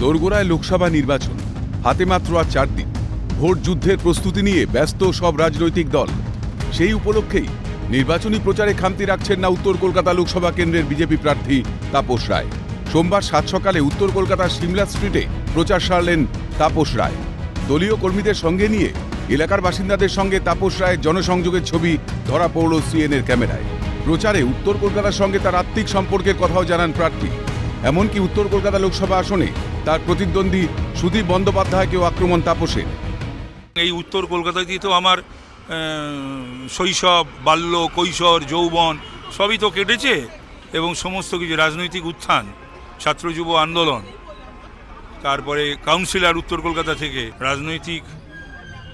দোরগোড়ায় লোকসভা নির্বাচন। হাতে মাত্র আর চার দিন। ভোট যুদ্ধের প্রস্তুতি নিয়ে ব্যস্ত সব রাজনৈতিক দল। সেই উপলক্ষেই নির্বাচনী প্রচারে খামতি রাখছেন না উত্তর কলকাতা লোকসভা কেন্দ্রের বিজেপি প্রার্থী তাপস রায়। সোমবার সাত সকালে উত্তর কলকাতার সিমলা স্ট্রিটে প্রচার সারলেন তাপস রায়। দলীয় কর্মীদের সঙ্গে নিয়ে এলাকার বাসিন্দাদের সঙ্গে তাপস রায়ের জনসংযোগের ছবি ধরা পড়ল সিএনএর ক্যামেরায়। প্রচারে উত্তর কলকাতার সঙ্গে তার আত্মিক সম্পর্কের কথাও জানান প্রার্থী। এমনকি উত্তর কলকাতা লোকসভা আসনে তার প্রতিদ্বন্দ্বী সুদীপ বন্দ্যোপাধ্যায়কেও আক্রমণ তাপসের এই উত্তর কলকাতাতেই তো আমার শৈশব বাল্য কৈশোর, যৌবন, সবই তো কেটেছে এবং সমস্ত কিছু, রাজনৈতিক উত্থান, ছাত্র যুব আন্দোলন, তারপরে কাউন্সিলর উত্তর কলকাতা থেকে, রাজনৈতিক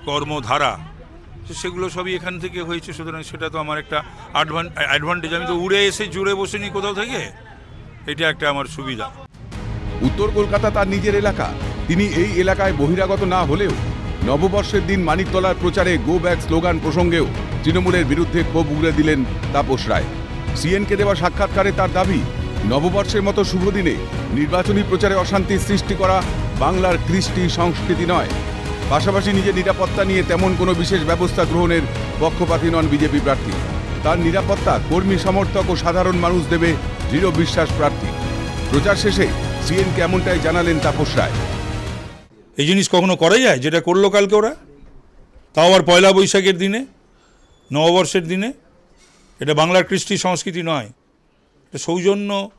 কর্মধারা, তো সেগুলো সবই এখান থেকে হয়েছে, সুতরাং সেটা তো আমার একটা অ্যাডভান্টেজ আমি তো উড়ে এসে জুড়ে বসে নি কোথাও থেকে। এটা একটা আমার সুবিধা। উত্তর কলকাতা তার নিজের এলাকা। তিনি এই এলাকায় বহিরাগত না হলেও নববর্ষের দিন মানিকতলার প্রচারে গো ব্যাক স্লোগান প্রসঙ্গেও তৃণমূলের বিরুদ্ধে ক্ষোভ উগড়ে দিলেন তাপস রায়। সিএনকে দেওয়া সাক্ষাৎকারে তার দাবি, নববর্ষের মতো শুভ দিনে নির্বাচনী প্রচারে অশান্তি সৃষ্টি করা বাংলার কৃষ্টি সংস্কৃতি নয়। পাশাপাশি নিজের নিরাপত্তা নিয়ে তেমন কোনো বিশেষ ব্যবস্থা গ্রহণের পক্ষপাতী নন বিজেপি প্রার্থী। তার নিরাপত্তা কর্মী, সমর্থক ও সাধারণ মানুষ দেবে দৃঢ় বিশ্বাস প্রার্থী। প্রচার শেষে সিএন কেমনটাই জানালেন তাপস রায়। এই জিনিস কখনো করা যায়? যেটা করল কালকে ওরা? তাও আবার পয়লা বৈশাখের দিনে? নববর্ষের দিনে? এটা বাংলার কৃষ্টি সংস্কৃতি নয়। এটা সৌজন্য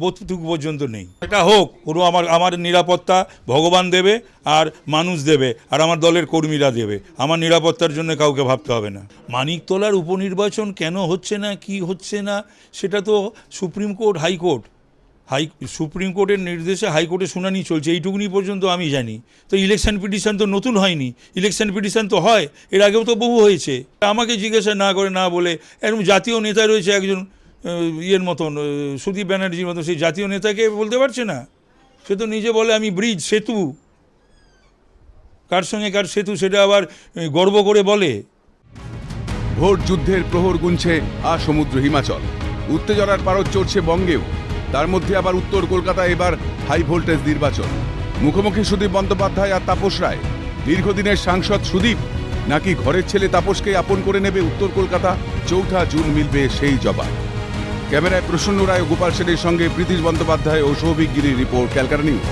বোধটুকু পর্যন্ত নেই। এটা হোক পুরো আমার আমার নিরাপত্তা ভগবান দেবে আর মানুষ দেবে, আর আমার দলের কর্মীরা দেবে। আমার নিরাপত্তার জন্য কাউকে ভাবতে হবে না। মানিকতলার উপনির্বাচন কেন হচ্ছে না, কি হচ্ছে না, সেটা তো supreme court, high court. High, supreme কোর্টের নির্দেশে হাইকোর্টে শুনানি চলছে, এইটুকুনি পর্যন্ত আমি জানি। তো ইলেকশন পিটিশন তো নতুন হয়নি। ইলেকশন পিটিশন তো হয়, এর আগেও তো বহু হয়েছে। আমাকে জিজ্ঞাসা না করে, না বলে, এরকম জাতীয় নেতা রয়েছে একজন ইয়ের মতন সুদীপ ব্যানার্জির মতন, সেই জাতীয় নেতাকে বলতে পারছে না? সে তো নিজে বলে, আমি ব্রিজ, সেতু। কার সঙ্গে কার সেতু, সেটা আবার গর্ব করে বলে। ভোট যুদ্ধের প্রহর গুনছে আর সমুদ্র হিমাচল। উত্তেজনার পারদ চড়ছে বঙ্গেও। তার মধ্যে আবার উত্তর কলকাতায় এবার হাই ভোল্টেজ নির্বাচন। মুখোমুখি সুদীপ বন্দ্যোপাধ্যায় আর তাপস রায়। দীর্ঘদিনের সাংসদ সুদীপ, নাকি ঘরের ছেলে তাপসকে আপন করে নেবে উত্তর কলকাতা? চৌঠা জুন মিলবে সেই জবাব। ক্যামেরায় প্রসন্ন রায় ও গোপাল সেনের সঙ্গে প্রীতিশ বন্দ্যোপাধ্যায় ও সৌভিক গিরির রিপোর্ট, ক্যালকাটা নিউজ।